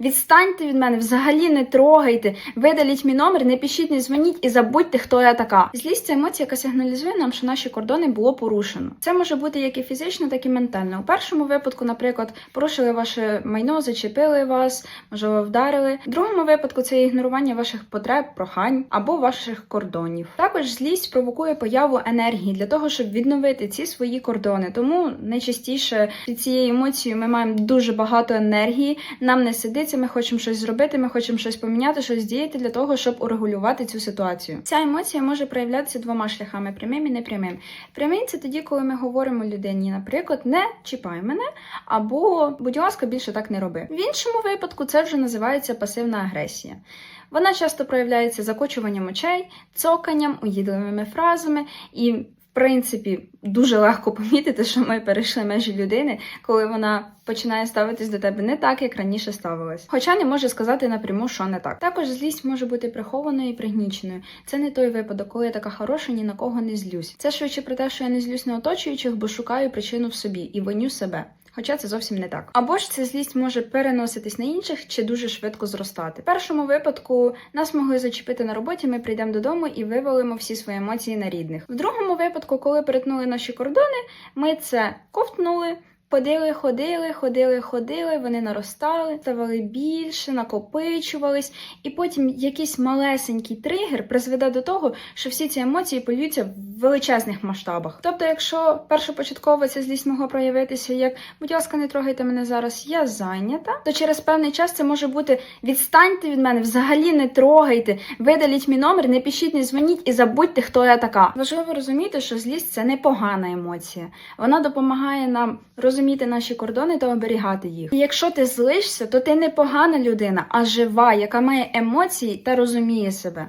Відстаньте від мене, взагалі не трогайте, видаліть мій номер, не пишіть, не дзвоніть і забудьте, хто я така. Злість це емоція, яка сигналізує нам, що наші кордони було порушено. Це може бути як і фізично, так і ментально. У першому випадку, наприклад, порушили ваше майно, зачепили вас, можливо, вдарили. В другому випадку це ігнорування ваших потреб, прохань або ваших кордонів. Також злість провокує появу енергії для того, щоб відновити ці свої кордони. Тому найчастіше під цією емоцією ми маємо дуже багато енергії. Нам не сидиться, ми хочемо щось зробити, ми хочемо щось поміняти, щось діяти для того, щоб урегулювати цю ситуацію. Ця емоція може проявлятися двома шляхами: прямим і непрямим. Прямий це тоді, коли ми говоримо людині, наприклад, не чіпай мене, або будь ласка, більше так не роби. В іншому випадку це вже називається пасивна агресія. Вона часто проявляється закочуванням очей, цоканням, уїдливими фразами і. Принципі, дуже легко помітити, що ми перейшли межі людини, коли вона починає ставитись до тебе не так, як раніше ставилась. Хоча не може сказати напряму, що не так. Також злість може бути прихованою і пригніченою. Це не той випадок, коли я така хороша, ні на кого не злюсь. Це швидше про те, що я не злюсь на оточуючих, бо шукаю причину в собі і виню себе. Хоча це зовсім не так. Або ж ця злість може переноситись на інших чи дуже швидко зростати. В першому випадку нас могли зачепити на роботі, ми прийдемо додому і вивалимо всі свої емоції на рідних. В другому випадку, коли перетнули наші кордони, ми це ковтнули. Ходили, ходили, ходили, ходили, вони наростали, ставали більше, накопичувались, і потім якийсь малесенький тригер призведе до того, що всі ці емоції полюються величезних масштабах. Тобто, якщо першопочатково ця злість могла проявитися як будь ласка, не трогайте мене зараз, я зайнята, то через певний час це може бути відстаньте від мене, взагалі не трогайте, видаліть мій номер, не пишіть, не дзвоніть і забудьте, хто я така. Важливо розуміти, що злість це не погана емоція. Вона допомагає нам розуміти наші кордони та оберігати їх. І якщо ти злишся, то ти не погана людина, а жива, яка має емоції та розуміє себе.